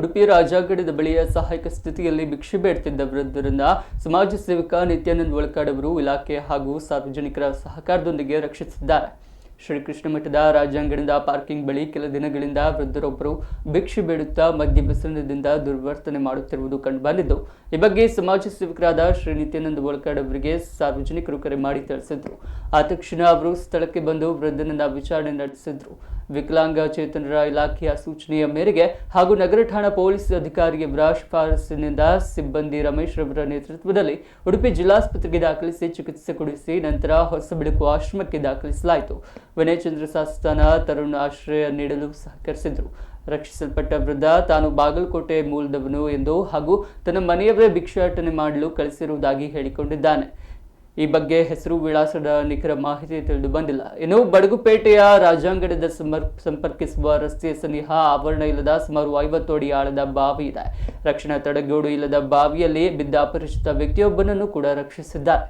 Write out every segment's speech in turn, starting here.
ಉಡುಪಿ ರಾಜಾಗಡದ ಬಳಿಯ ಸಹಾಯಕ ಸ್ಥಿತಿಯಲ್ಲಿ ಭಿಕ್ಷೆ ಬೇಡ್ತಿದ್ದ ವೃದ್ಧರನ್ನ ಸಮಾಜ ಸೇವಕ ನಿತ್ಯಾನಂದ್ ಒಳಕಾಡ್ ಅವರು ಇಲಾಖೆ ಹಾಗೂ ಸಾರ್ವಜನಿಕರ ಸಹಕಾರದೊಂದಿಗೆ ರಕ್ಷಿಸಿದ್ದಾರೆ. ಶ್ರೀಕೃಷ್ಣ ಮಠದ ರಾಜಾಂಗಣದ ಪಾರ್ಕಿಂಗ್ ಬಳಿ ಕೆಲ ದಿನಗಳಿಂದ ವೃದ್ಧರೊಬ್ಬರು ಭಿಕ್ಷೆ ಬೇಡುತ್ತಾ ಮದ್ಯ ದುರ್ವರ್ತನೆ ಮಾಡುತ್ತಿರುವುದು ಕಂಡುಬಂದಿದ್ದು, ಈ ಬಗ್ಗೆ ಸಮಾಜ ಸೇವಕರಾದ ಶ್ರೀ ನಿತ್ಯಾನಂದ ಒಳಕಾಡ್ ಅವರಿಗೆ ಸಾರ್ವಜನಿಕರು ಕರೆ ಮಾಡಿ ತಿಳಿಸಿದ್ರು. ಆ ತಕ್ಷಣ ಅವರು ಸ್ಥಳಕ್ಕೆ ಬಂದು ವೃದ್ಧನನ್ನ ವಿಚಾರಣೆ ನಡೆಸಿದ್ರು. ವಿಕಲಾಂಗಚೇತನರ ಇಲಾಖೆಯ ಸೂಚನೆಯ ಮೇರೆಗೆ ಹಾಗೂ ನಗರ ಠಾಣಾ ಪೊಲೀಸ್ ಅಧಿಕಾರಿ ಶಿಫಾರಸಿನಿಂದ ಸಿಬ್ಬಂದಿ ರಮೇಶ್ ರವರ ನೇತೃತ್ವದಲ್ಲಿ ಉಡುಪಿ ಜಿಲ್ಲಾಸ್ಪತ್ರೆಗೆ ದಾಖಲಿಸಿ ಚಿಕಿತ್ಸೆ ಕೊಡಿಸಿ ನಂತರ ಹೊಸಬೆಳಕು ಆಶ್ರಮಕ್ಕೆ ದಾಖಲಿಸಲಾಯಿತು. ವಿನಯಚಂದ್ರ ಸಾಸ್ತಾನ ತರುಣ್ ಆಶ್ರಯ ನೀಡಲು ಸಹಕರಿಸಿದರು. ರಕ್ಷಿಸಲ್ಪಟ್ಟ ವೃದ್ಧ ತಾನು ಬಾಗಲಕೋಟೆ ಮೂಲದವನು ಎಂದು ಹಾಗೂ ತನ್ನ ಮನೆಯವರೇ ಭಿಕ್ಷಾಟನೆ ಮಾಡಲು ಕಳಿಸಿರುವುದಾಗಿ ಹೇಳಿಕೊಂಡಿದ್ದಾನೆ. ಈ ಬಗ್ಗೆ ಹೆಸರು ವಿಳಾಸದ ನಿಖರ ಮಾಹಿತಿ ತಿಳಿದು ಬಂದಿಲ್ಲ. ಇನ್ನು ಬಡಗುಪೇಟೆಯ ರಾಜಾಂಗಣದ ಸಂಪರ್ಕಿಸುವ ರಸ್ತೆಯ ಸನಿಹ ಆವರಣ ಇಲ್ಲದ ಸುಮಾರು ಐವತ್ತು ಅಡಿ ಆಳದ ಬಾವಿ ಇದೆ. ರಕ್ಷಣಾ ತಡೆಗೋಡು ಇಲ್ಲದ ಬಾವಿಯಲ್ಲಿ ಬಿದ್ದ ಅಪರಿಚಿತ ವ್ಯಕ್ತಿಯೊಬ್ಬನನ್ನು ಕೂಡ ರಕ್ಷಿಸಿದ್ದಾರೆ.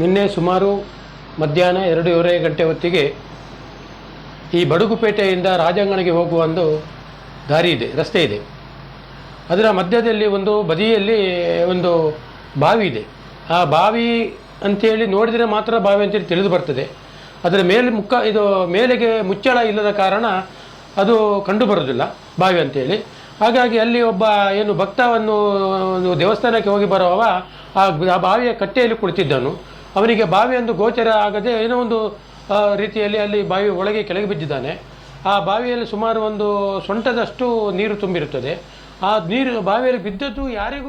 ನಿನ್ನೆ ಸುಮಾರು ಮಧ್ಯಾಹ್ನ ಎರಡೂವರೆ ಗಂಟೆ ಹೊತ್ತಿಗೆ ಈ ಬಡಗುಪೇಟೆಯಿಂದ ರಾಜಾಂಗಣಕ್ಕೆ ಹೋಗುವ ಒಂದು ದಾರಿ ಇದೆ, ರಸ್ತೆ ಇದೆ. ಅದರ ಮಧ್ಯದಲ್ಲಿ ಒಂದು ಬದಿಯಲ್ಲಿ ಒಂದು ಬಾವಿ ಇದೆ. ಆ ಬಾವಿ ಅಂತೇಳಿ ನೋಡಿದರೆ ಮಾತ್ರ ಬಾವಿ ಅಂತೇಳಿ ತಿಳಿದು ಬರ್ತದೆ. ಅದರ ಮೇಲೆ ಮುಖ, ಇದು ಮೇಲೆಗೆ ಮುಚ್ಚಳ ಇಲ್ಲದ ಕಾರಣ ಅದು ಕಂಡು ಬರೋದಿಲ್ಲ ಬಾವಿ ಅಂತೇಳಿ. ಹಾಗಾಗಿ ಅಲ್ಲಿ ಒಬ್ಬ ಏನು ಭಕ್ತವನ್ನು ದೇವಸ್ಥಾನಕ್ಕೆ ಹೋಗಿ ಬರುವವ ಆ ಬಾವಿಯ ಕಟ್ಟೆಯಲ್ಲಿ ಕುಳಿತಿದ್ದನು. ಅವನಿಗೆ ಬಾವಿ ಒಂದು ಗೋಚರ ಆಗದೆ ಏನೋ ಒಂದು ರೀತಿಯಲ್ಲಿ ಅಲ್ಲಿ ಬಾವಿ ಒಳಗೆ ಕೆಳಗೆ ಬಿದ್ದಿದ್ದಾನೆ. ಆ ಬಾವಿಯಲ್ಲಿ ಸುಮಾರು ಒಂದು ಸೊಂಟದಷ್ಟು ನೀರು ತುಂಬಿರುತ್ತದೆ. ಆ ನೀರು ಬಾವಿಯಲ್ಲಿ ಬಿದ್ದದ್ದು ಯಾರಿಗೂ